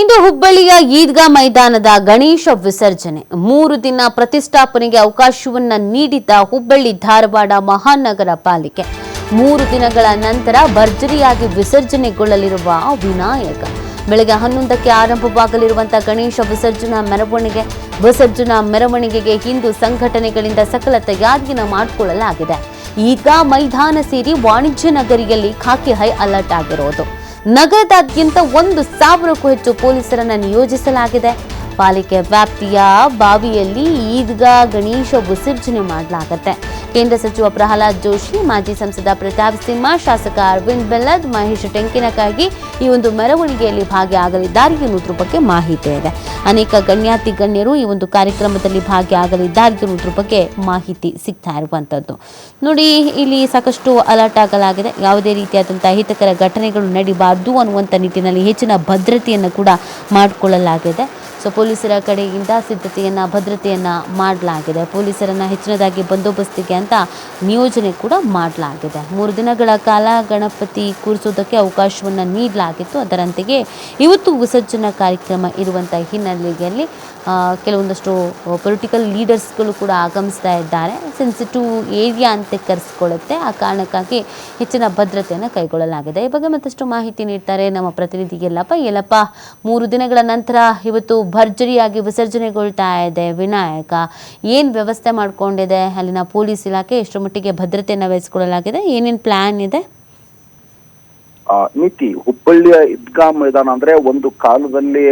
ಇಂದು ಹುಬ್ಬಳ್ಳಿಯ ಈದ್ಗಾ ಮೈದಾನದ ಗಣೇಶ ವಿಸರ್ಜನೆ. ಮೂರು ದಿನ ಪ್ರತಿಷ್ಠಾಪನೆಗೆ ಅವಕಾಶವನ್ನ ನೀಡಿದ್ದ ಹುಬ್ಬಳ್ಳಿ ಧಾರವಾಡ ಮಹಾನಗರ ಪಾಲಿಕೆ. ಮೂರು ದಿನಗಳ ನಂತರ ಭರ್ಜರಿಯಾಗಿ ವಿಸರ್ಜನೆಗೊಳ್ಳಲಿರುವ ವಿನಾಯಕ. ಬೆಳಗ್ಗೆ ಹನ್ನೊಂದಕ್ಕೆ ಆರಂಭವಾಗಲಿರುವಂತಹ ಗಣೇಶ ವಿಸರ್ಜನಾ ಮೆರವಣಿಗೆ. ವಿಸರ್ಜನಾ ಮೆರವಣಿಗೆಗೆ ಹಿಂದೂ ಸಂಘಟನೆಗಳಿಂದ ಸಕಲ ತಯಾರಿಯನ್ನು ಮಾಡಿಕೊಳ್ಳಲಾಗಿದೆ. ಈಗ ಮೈದಾನ ಸೇರಿ ವಾಣಿಜ್ಯ ನಗರಿಯಲ್ಲಿ ಖಾಕಿ ಹೈ ಅಲರ್ಟ್ ಆಗಿರೋದು. ನಗರದಾದ್ಯಂತ ಒಂದು ಸಾವಿರಕ್ಕೂ ಹೆಚ್ಚು ಪೊಲೀಸರನ್ನು ನಿಯೋಜಿಸಲಾಗಿದೆ. ಪಾಲಿಕೆ ವ್ಯಾಪ್ತಿಯ ಬಾವಿಯಲ್ಲಿ ಈದ್ಗಾ ಗಣೇಶ ವಿಸರ್ಜನೆ ಮಾಡಲಾಗುತ್ತೆ. ಕೇಂದ್ರ ಸಚಿವ ಪ್ರಹ್ಲಾದ್ ಜೋಶಿ, ಮಾಜಿ ಸಂಸದ ಪ್ರತಾಪ್ ಸಿಂಹ, ಶಾಸಕ ಅರವಿಂದ್ ಬೆಲ್ಲದ್, ಮಹೇಶ್ ಟೆಂಕಿನಕ್ಕಾಗಿ ಈ ಒಂದು ಮೆರವಣಿಗೆಯಲ್ಲಿ ಭಾಗಿಯಾಗಲಿದ್ದಾರೆ. ಎನ್ನುವುದ್ರ ಬಗ್ಗೆ ಮಾಹಿತಿ ಇದೆ. ಅನೇಕ ಗಣ್ಯಾತಿ ಗಣ್ಯರು ಈ ಒಂದು ಕಾರ್ಯಕ್ರಮದಲ್ಲಿ ಭಾಗಿಯಾಗಲಿದ್ದಾರೆ. ಎನ್ನುವುದ್ರ ಬಗ್ಗೆ ಮಾಹಿತಿ ಸಿಗ್ತಾ ಇರುವಂಥದ್ದು ನೋಡಿ, ಇಲ್ಲಿ ಸಾಕಷ್ಟು ಅಲರ್ಟ್ ಆಗಲಾಗಿದೆ ಯಾವುದೇ ರೀತಿಯಾದಂಥ ಅಹಿತಕರ ಘಟನೆಗಳು ನಡಿಬಾರ್ದು ಅನ್ನುವಂಥ ನಿಟ್ಟಿನಲ್ಲಿ ಹೆಚ್ಚಿನ ಭದ್ರತೆಯನ್ನು ಕೂಡ ಮಾಡಿಕೊಳ್ಳಲಾಗಿದೆ. ಸೊ, ಪೊಲೀಸರ ಕಡೆಯಿಂದ ಸಿದ್ಧತೆಯನ್ನ, ಭದ್ರತೆಯನ್ನು ಮಾಡಲಾಗಿದೆ. ಪೊಲೀಸರನ್ನ ಹೆಚ್ಚಿನದಾಗಿ ಬಂದೋಬಸ್ತಿಗೆ ಅಂತ ನಿಯೋಜನೆ ಕೂಡ ಮಾಡಲಾಗಿದೆ. ಮೂರು ದಿನಗಳ ಕಾಲ ಗಣಪತಿ ಕೂರಿಸೋದಕ್ಕೆ ಅವಕಾಶವನ್ನ ನೀಡಲಾಗಿತ್ತು. ಅದರಂತೆಯೇ ಇವತ್ತು ವಿಸರ್ಜನಾ ಕಾರ್ಯಕ್ರಮ ಇರುವಂಥ ಹಿನ್ನೆಲೆಯಲ್ಲಿ ಕೆಲವೊಂದಷ್ಟು ಪೊಲಿಟಿಕಲ್ ಲೀಡರ್ಸ್ಗಳು ಕೂಡ ಆಗಮಿಸ್ತಾ ಇದ್ದಾರೆ. ಸೆನ್ಸಿಟಿವ್ ಏರಿಯಾ ಅಂತ ಕರೆಸ್ಕೊಳ್ಳುತ್ತೆ. ಆ ಕಾರಣಕ್ಕಾಗಿ ಹೆಚ್ಚಿನ ಭದ್ರತೆಯನ್ನು ಕೈಗೊಳ್ಳಲಾಗಿದೆ. ಈ ಬಗ್ಗೆ ಮತ್ತಷ್ಟು ಮಾಹಿತಿ ನೀಡ್ತಾರೆ ನಮ್ಮ ಪ್ರತಿನಿಧಿ ಎಲ್ಲಪ್ಪ ಯಲ್ಲಪ್ಪ, ಮೂರು ದಿನಗಳ ನಂತರ ಇವತ್ತು ಭರ್ಜರಿಯಾಗಿ ವಿಸರ್ಜನೆಗೊಳ್ತಾ ಇದೆ ವಿನಾಯಕ. ಏನು ವ್ಯವಸ್ಥೆ ಮಾಡಿಕೊಂಡಿದೆ? ಅಲ್ಲಿನ ಪೊಲೀಸ್ ಇಲಾಖೆ ಎಷ್ಟು ಮಟ್ಟಿಗೆ ಭದ್ರತೆಯನ್ನು ವಹಿಸಿಕೊಳ್ಳಲಾಗಿದೆ ಏನೇನು ಪ್ಲ್ಯಾನ್ ಇದೆ? ನೀತಿ ಹುಬ್ಬಳ್ಳಿಯ ಇದ್ಗಾ ಮೈದಾನ ಅಂದ್ರೆ ಒಂದು ಕಾಲದಲ್ಲಿ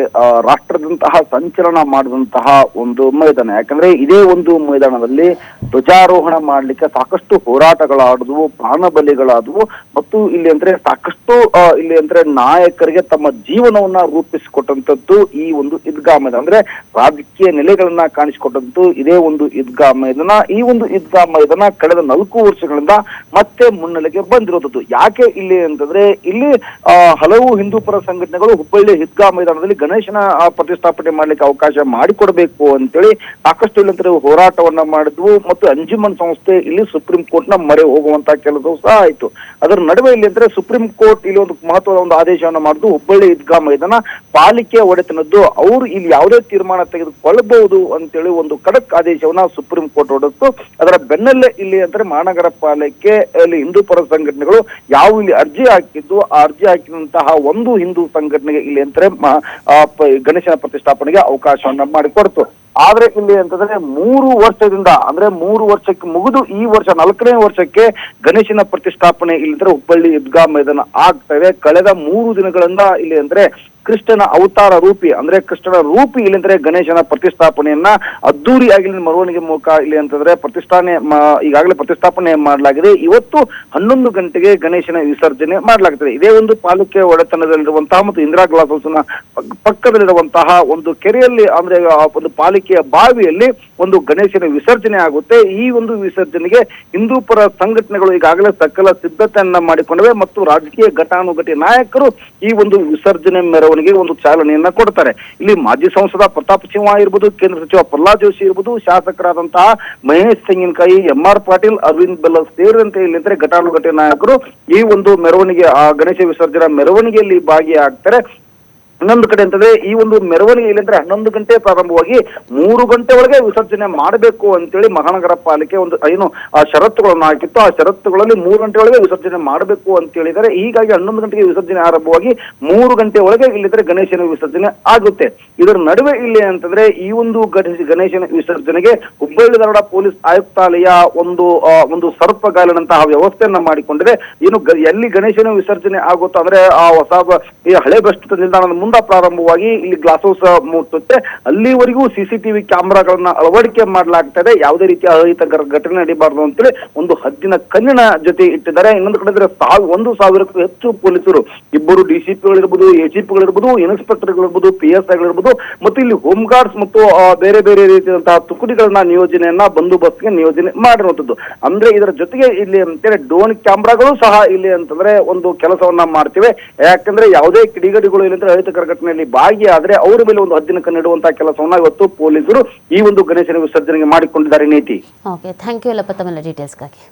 ರಾಷ್ಟ್ರದಂತಹ ಸಂಚಲನ ಮಾಡಿದಂತಹ ಒಂದು ಮೈದಾನ. ಯಾಕಂದ್ರೆ ಇದೇ ಒಂದು ಮೈದಾನದಲ್ಲಿ ಧ್ವಜಾರೋಹಣ ಮಾಡ್ಲಿಕ್ಕೆ ಸಾಕಷ್ಟು ಹೋರಾಟಗಳಾದವು ಪ್ರಾಣ ಬಲಿಗಳಾದವು ಮತ್ತು ಇಲ್ಲಿ ಅಂದ್ರೆ ಸಾಕಷ್ಟು ಇಲ್ಲಿ ಅಂದ್ರೆ ನಾಯಕರಿಗೆ ತಮ್ಮ ಜೀವನವನ್ನ ರೂಪಿಸಿಕೊಟ್ಟಂತದ್ದು ಈ ಒಂದು ಇದ್ಗಾ ಮೈದಾನ. ಅಂದ್ರೆ ರಾಜಕೀಯ ನೆಲೆಗಳನ್ನ ಕಾಣಿಸಿಕೊಟ್ಟಂತದ್ದು ಇದೇ ಒಂದು ಇದ್ಗಾ ಮೈದಾನ. ಈ ಒಂದು ಇದ್ಗಾ ಮೈದಾನ ಕಳೆದ ನಾಲ್ಕು ವರ್ಷಗಳಿಂದ ಮತ್ತೆ ಮುನ್ನೆಲೆಗೆ ಬಂದಿರೋದದ್ದು. ಯಾಕೆ ಇಲ್ಲಿ ಅಂತಂದ್ರೆ ಇಲ್ಲಿ ಹಲವು ಹಿಂದೂ ಪರ ಸಂಘಟನೆಗಳು ಹುಬ್ಬಳ್ಳಿ ಹಿದ್ಗಾ ಮೈದಾನದಲ್ಲಿ ಗಣೇಶನ ಪ್ರತಿಷ್ಠಾಪನೆ ಮಾಡ್ಲಿಕ್ಕೆ ಅವಕಾಶ ಮಾಡಿಕೊಡ್ಬೇಕು ಅಂತೇಳಿ ಸಾಕಷ್ಟು ಇಲ್ಲಂದ್ರೆ ಹೋರಾಟವನ್ನ ಮಾಡಿದ್ವು. ಮತ್ತು ಅಂಜುಮನ್ ಸಂಸ್ಥೆ ಇಲ್ಲಿ ಸುಪ್ರೀಂ ಕೋರ್ಟ್ನ ಮೊರೆ ಹೋಗುವಂತ ಕೆಲಸವು ಸಹ ಆಯ್ತು. ಅದರ ನಡುವೆ ಇಲ್ಲಿ ಅಂದ್ರೆ ಸುಪ್ರೀಂ ಕೋರ್ಟ್ ಇಲ್ಲಿ ಒಂದು ಮಹತ್ವದ ಒಂದು ಆದೇಶವನ್ನ ಮಾಡಿದ್ವು ಹುಬ್ಬಳ್ಳಿ ಈದ್ಗಾ ಮೈದಾನ ಪಾಲಿಕೆ ಒಡೆತನದ್ದು. ಅವರು ಇಲ್ಲಿ ಯಾವುದೇ ತೀರ್ಮಾನ ತೆಗೆದುಕೊಳ್ಳಬಹುದು ಅಂತೇಳಿ ಒಂದು ಖಡಕ್ ಆದೇಶವನ್ನ ಸುಪ್ರೀಂ ಕೋರ್ಟ್ ಹೊಡೆದು ಅದರ ಬೆನ್ನಲ್ಲೇ ಇಲ್ಲಿ ಅಂದ್ರೆ ಮಹಾನಗರ ಪಾಲಿಕೆ ಅಲ್ಲಿ ಹಿಂದೂ ಪರ ಸಂಘಟನೆಗಳು ಯಾವ ಇಲ್ಲಿ ಅರ್ಜಿ ಹಾಕಿದ್ದು ಆ ಅರ್ಜಿ ಹಾಕಿದಂತಹ ಒಂದು ಹಿಂದೂ ಸಂಘಟನೆಗೆ ಇಲ್ಲಿ ಅಂತಾರೆ ಗಣೇಶನ ಪ್ರತಿಷ್ಠಾಪನೆಗೆ ಅವಕಾಶವನ್ನ ಮಾಡಿಕೊಡ್ತು. ಆದ್ರೆ ಇಲ್ಲಿ ಅಂತಂದ್ರೆ ಮೂರು ವರ್ಷದಿಂದ, ಅಂದ್ರೆ ಮೂರು ವರ್ಷಕ್ಕೆ ಮುಗಿದು ಈ ವರ್ಷ ನಾಲ್ಕನೇ ವರ್ಷಕ್ಕೆ ಗಣೇಶನ ಪ್ರತಿಷ್ಠಾಪನೆ ಇಲ್ಲಿಂದ್ರೆ ಹುಬ್ಬಳ್ಳಿ ಈದ್ಗಾ ಮೈದಾನ ಆಗ್ತಾ ಕಳೆದ ಮೂರು ದಿನಗಳಿಂದ ಇಲ್ಲಿ ಅಂದ್ರೆ ಕೃಷ್ಣನ ಅವತಾರ ರೂಪಿ, ಅಂದ್ರೆ ಕೃಷ್ಣನ ರೂಪಿ ಇಲ್ಲಿ ಅಂದ್ರೆ ಗಣೇಶನ ಪ್ರತಿಷ್ಠಾಪನೆಯನ್ನ ಅದ್ದೂರಿಯಾಗಿ ಮೆರವಣಿಗೆ ಮೂಲಕ ಇಲ್ಲಿ ಅಂತಂದ್ರೆ ಪ್ರತಿಷ್ಠಾನೆ ಈಗಾಗಲೇ ಪ್ರತಿಷ್ಠಾಪನೆ ಮಾಡಲಾಗಿದೆ. ಇವತ್ತು ಹನ್ನೊಂದು ಗಂಟೆಗೆ ಗಣೇಶನ ವಿಸರ್ಜನೆ ಮಾಡಲಾಗುತ್ತದೆ ಇದೇ ಒಂದು ಪಾಲಿಕೆ ಒಡೆತನದಲ್ಲಿರುವಂತಹ ಮತ್ತು ಇಂದಿರಾ ಗ್ಲಾಸ್ ಹೌಸ್ನ ಪಕ್ಕದಲ್ಲಿರುವಂತಹ ಒಂದು ಕೆರೆಯಲ್ಲಿ, ಅಂದ್ರೆ ಒಂದು ಪಾಲಿಕೆಯ ಬಾವಿಯಲ್ಲಿ ಒಂದು ಗಣೇಶನ ವಿಸರ್ಜನೆ ಆಗುತ್ತೆ. ಈ ಒಂದು ವಿಸರ್ಜನೆಗೆ ಹಿಂದೂ ಪರ ಸಂಘಟನೆಗಳು ಈಗಾಗಲೇ ಸಕಲ ಸಿದ್ಧತೆಯನ್ನ ಮಾಡಿಕೊಂಡಿವೆ ಮತ್ತು ರಾಜಕೀಯ ಘಟಾನುಘಟಿ ನಾಯಕರು ಈ ಒಂದು ವಿಸರ್ಜನೆ ಮೆರವಣಿಗೆಗೆ ಒಂದು ಚಾಲನೆಯನ್ನ ಕೊಡ್ತಾರೆ. ಇಲ್ಲಿ ಮಾಜಿ ಸಂಸದ ಪ್ರತಾಪ್ ಸಿಂಹ ಇರ್ಬೋದು ಕೇಂದ್ರ ಸಚಿವ ಪ್ರಹ್ಲಾದ್ ಜೋಶಿ ಇರ್ಬೋದು ಶಾಸಕರಾದಂತಹ ಮಹೇಶ್ ತೆಂಗಿನಕಾಯಿ ಎಂ ಆರ್ ಪಾಟೀಲ್, ಅರವಿಂದ್ ಬೆಲ್ಲ ಸೇರಿದಂತೆ ಇಲ್ಲಿಂದ್ರೆ ಘಟಾನುಘಟಿ ನಾಯಕರು ಈ ಒಂದು ಮೆರವಣಿಗೆ, ಆ ಗಣೇಶ ವಿಸರ್ಜನಾ ಮೆರವಣಿಗೆಯಲ್ಲಿ ಭಾಗಿಯಾಗ್ತಾರೆ. ಇನ್ನೊಂದು ಕಡೆ ಅಂತಂದ್ರೆ ಈ ಒಂದು ಮೆರವಣಿಗೆ ಇಲ್ಲಂದ್ರೆ ಹನ್ನೊಂದು ಗಂಟೆ ಪ್ರಾರಂಭವಾಗಿ ಮೂರು ಗಂಟೆ ಒಳಗೆ ವಿಸರ್ಜನೆ ಮಾಡಬೇಕು ಅಂತೇಳಿ ಮಹಾನಗರ ಪಾಲಿಕೆ ಒಂದು ಏನು, ಆ, ಷರತ್ತುಗಳನ್ನು ಹಾಕಿತ್ತು. ಆ ಷರತ್ತುಗಳಲ್ಲಿ ಮೂರು ಗಂಟೆ ಒಳಗೆ ವಿಸರ್ಜನೆ ಮಾಡಬೇಕು ಅಂತ ಹೇಳಿದರೆ ಹೀಗಾಗಿ ಹನ್ನೊಂದು ಗಂಟೆಗೆ ವಿಸರ್ಜನೆ ಆರಂಭವಾಗಿ ಮೂರು ಗಂಟೆ ಒಳಗೆ ಇಲ್ಲಿದ್ರೆ ಗಣೇಶನ ವಿಸರ್ಜನೆ ಆಗುತ್ತೆ. ಇದರ ನಡುವೆ ಇಲ್ಲಿ ಅಂತಂದ್ರೆ ಈ ಒಂದು ಗಣೇಶ, ಗಣೇಶನ ವಿಸರ್ಜನೆಗೆ ಹುಬ್ಬಳ್ಳಿ ಧಾರವಾಡ ಪೊಲೀಸ್ ಆಯುಕ್ತಾಲಯ ಒಂದು ಒಂದು ಸರ್ಪಗಾಲಿನಂತಹ ವ್ಯವಸ್ಥೆಯನ್ನ ಮಾಡಿಕೊಂಡಿದೆ. ಏನು ಎಲ್ಲಿ ಗಣೇಶನ ವಿಸರ್ಜನೆ ಆಗುತ್ತೋ ಅಂದ್ರೆ ಆ ಹೊಸ, ಈ ಹಳೆ ಬಸ್ ನಿಲ್ದಾಣದ ಮುಂದೆ ಪ್ರಾರಂಭವಾಗಿ ಇಲ್ಲಿ ಗ್ಲಾಸ್ ಹೌಸ್ ಮುಟ್ಟುತ್ತೆ ಅಲ್ಲಿವರೆಗೂ ಸಿಸಿಟಿವಿ ಕ್ಯಾಮೆರಾಗಳನ್ನ ಅಳವಡಿಕೆ ಮಾಡಲಾಗ್ತದೆ. ಯಾವುದೇ ರೀತಿಯ ಅಹಿತ ಘಟನೆ ನಡೀಬಾರ್ದು ಅಂತೇಳಿ ಒಂದು ಹದ್ದಿನ ಕಣ್ಣಿನ ಜೊತೆ ಇಟ್ಟಿದ್ದಾರೆ. ಇನ್ನೊಂದು ಕಡೆ ಅಂದ್ರೆ ಸಾವಿರ ಒಂದು ಸಾವಿರಕ್ಕೂ ಹೆಚ್ಚು ಪೊಲೀಸರು. ಇಬ್ಬರು ಡಿಸಿಪಿಗಳಿರ್ಬೋದು ಎಸಿಪಿಗಳಿರ್ಬೋದು ಇನ್ಸ್ಪೆಕ್ಟರ್ಗಳಿರ್ಬೋದು, ಪಿ ಎಸ್ ಐಗಳಿರ್ಬೋದು, ಮತ್ತು ಇಲ್ಲಿ ಹೋಮ್ ಗಾರ್ಡ್ಸ್ ಮತ್ತು ಬೇರೆ ಬೇರೆ ರೀತಿಯಾದಂತಹ ತುಕುಡಿಗಳನ್ನ ನಿಯೋಜನೆಯನ್ನ ಬಂದೋಬಸ್ತ್ಗೆ ನಿಯೋಜನೆ ಮಾಡಿರುವಂತದ್ದು ಅಂದ್ರೆ ಇದರ ಜೊತೆಗೆ ಇಲ್ಲಿ ಅಂತೇಳಿ ಡ್ರೋನ್ ಕ್ಯಾಮ್ರಾಗಳು ಸಹ ಇಲ್ಲಿ ಅಂತಂದ್ರೆ ಒಂದು ಕೆಲಸವನ್ನ ಮಾಡ್ತಿವೆ. ಯಾಕಂದ್ರೆ ಯಾವುದೇ ಕಿಡಿಗಡಿಗಳು ಇಲ್ಲಂದ್ರೆ ಅಹಿತಕರ ಘಟನೆಯಲ್ಲಿ ಭಾಗಿಯಾದ್ರೆ ಅವರ ಮೇಲೆ ಒಂದು ಹದ್ದಿನ ನೀಡುವಂತಹ ಕೆಲಸವನ್ನ ಇವತ್ತು ಪೊಲೀಸರು ಈ ಒಂದು ಗಣೇಶನ ವಿಸರ್ಜನೆಗೆ ಮಾಡಿಕೊಂಡಿದ್ದಾರೆ ನೀತಿ. ಓಕೆ ಥ್ಯಾಂಕ್ ಯು ಎಲ್ಲಪ್ಪ ತಮ್ಮ ಡೀಟೇಲ್ಸ್ಗಾಗಿ